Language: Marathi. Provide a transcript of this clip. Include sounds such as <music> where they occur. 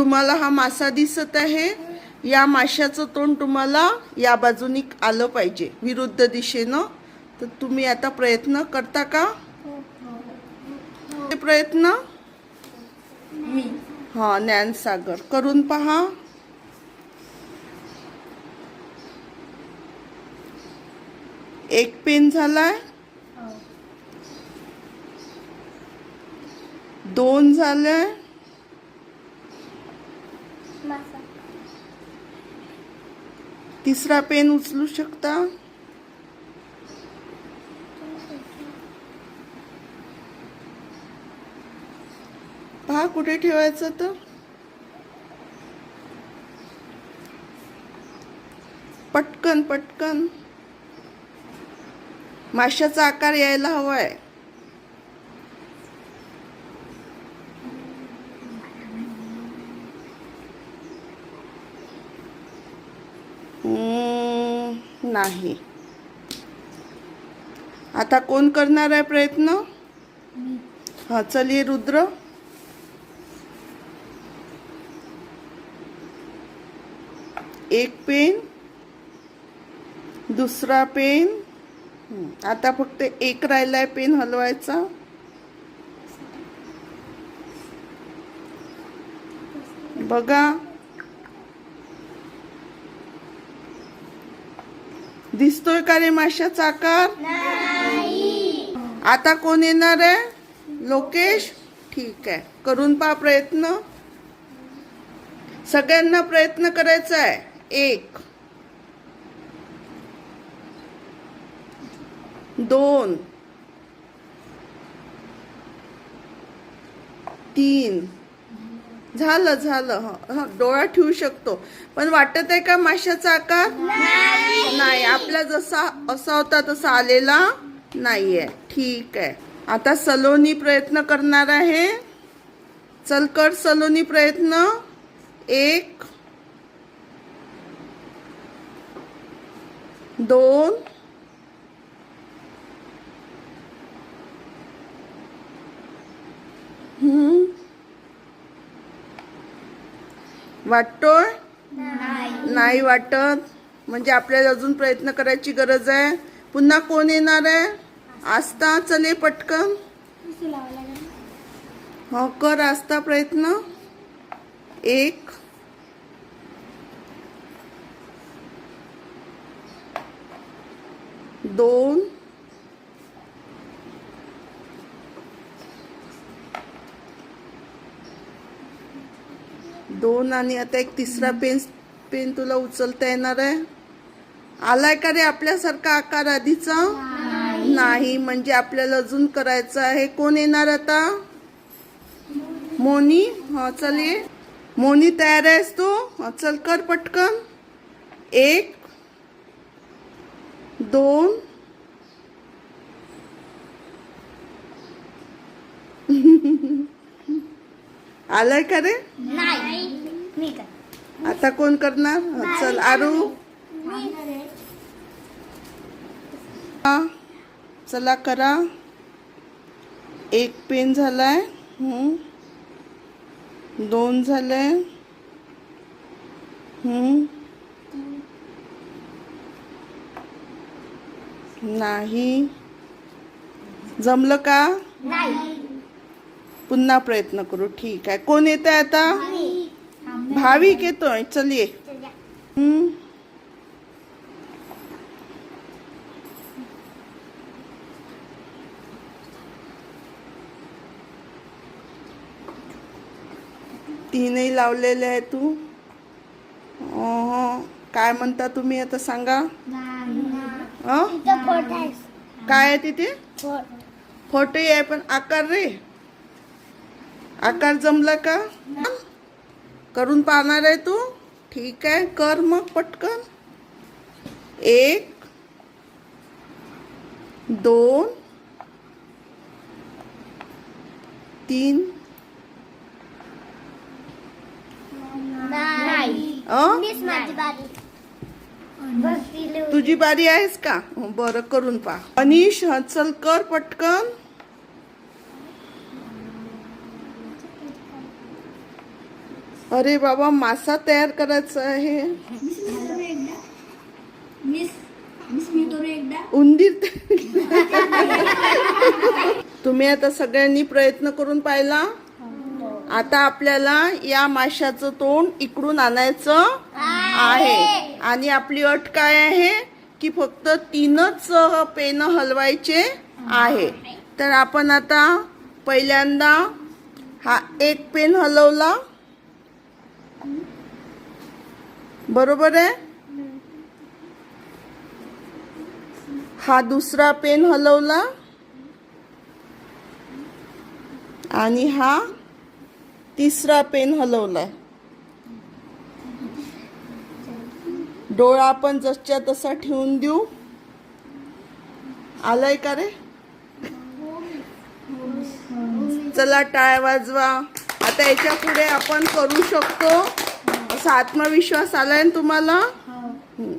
तुम्हाला हा मासा दिसत आहे. या माशाचं तोंड तुम्हाला या बाजूनी आलं पाहिजे विरुद्ध दिशेनं. तर तुम्ही आता प्रयत्न करता का? प्रयत्न? हा ज्ञानसागर. करून पहा. एक पेन झालाय. दोन झाले मासा तिसरा पेन उचलू शकता? पहा कुठे ठेवायचं तर? पटकन पटकन. माशाचा आकार यायला हवाय हम्म, नाही. आता कोण करणार आहे प्रयत्न? हा चलिए रुद्र. एक पेन दुसरा पेन. आता फक्त एक राहिलाय पेन हलवायचा. बघा. दिसतोय का रे माशाचा आकार आता कोण येणार आहे? लोकेश? ठीक आहे. करून पहा प्रयत्न. सगळ्यांना प्रयत्न करायचा आहे. एक. दोन. तीन. झालं झालं. हं, हं, डोळा ठेवू शकतो. पण वाटत आहे का माशाचा आकार? नाही. आपला जसा असा होता तसा आलेला नाहीये. ठीक आहे. आता सलोनी प्रयत्न करणार आहे. चल कर सलोनी प्रयत्न. एक दोन हम्म. वाटतोय? नाही. नाही वाटत? म्हणजे आपल्याला अजून प्रयत्न करायची गरज आहे. पुन्हा कोण येणार आहे? आस्था चले पटकन. हो कर आस्था प्रयत्न. एक. दोन. दोन आणि आता एक तिसरा पेन पेन तुला उचलता येणार आहे. आलाय का रे आपल्यासारखा आकार आधीचा? नाही. म्हणजे आपल्याला अजून करायचं आहे. कोण येणार आता? मोनी? हा चल ये. मोनी तयार आहेस तू? चल कर पटकन. एक दोन. <laughs> आलाय का रे? मी आता कोण करणार? चल आरू. हा, चला करा. एक पेन झालाय. हम्म. दोन झाले. हम्म. नाही. जमलं का? नाही. पुन्हा प्रयत्न करू. ठीक आहे. कोण येत आहे आता भाविक येतोय चल ये हम्म. तीनही लावलेले आहे तू. काय म्हणता तुम्ही आता सांगा. अं? काय आहे तिथे? फोटोही आहे पण आकार रे. आकार जमला का? करून पाहणार आहे तू? ठीक आहे कर मग पटकन. एक दोन तीन. तुझी बारी आहेस का? हो, बरं करून पहा. अनिश हं, चल कर पटकन. अरे बाबा मासा तयार करायचा आहे. मिस मिस मी करू एकदा? उंदीर तुम्ही आता सगळ्यांनी प्रयत्न करून पाहिला? आता आपल्याला या माशाचं तोंड इकडून आणायचं आहे. आणि आपली अट काय आहे? की फक्त तीनच पेन हलवायचे आहे. तर आपण आता पहिल्यांदा हा एक पेन हलवला. बरोबर आहे? हा दुसरा पेन हलवला. आणि हा तिसरा पेन हलवलाय. डोळा आपण जसच्या तसा ठेवून देऊ. आलाय का रे? चला टाळ वाजवा. आता याच्यापुढे आपण करू शकतो. असा आत्मविश्वास आलाय ना तुम्हाला हम्म.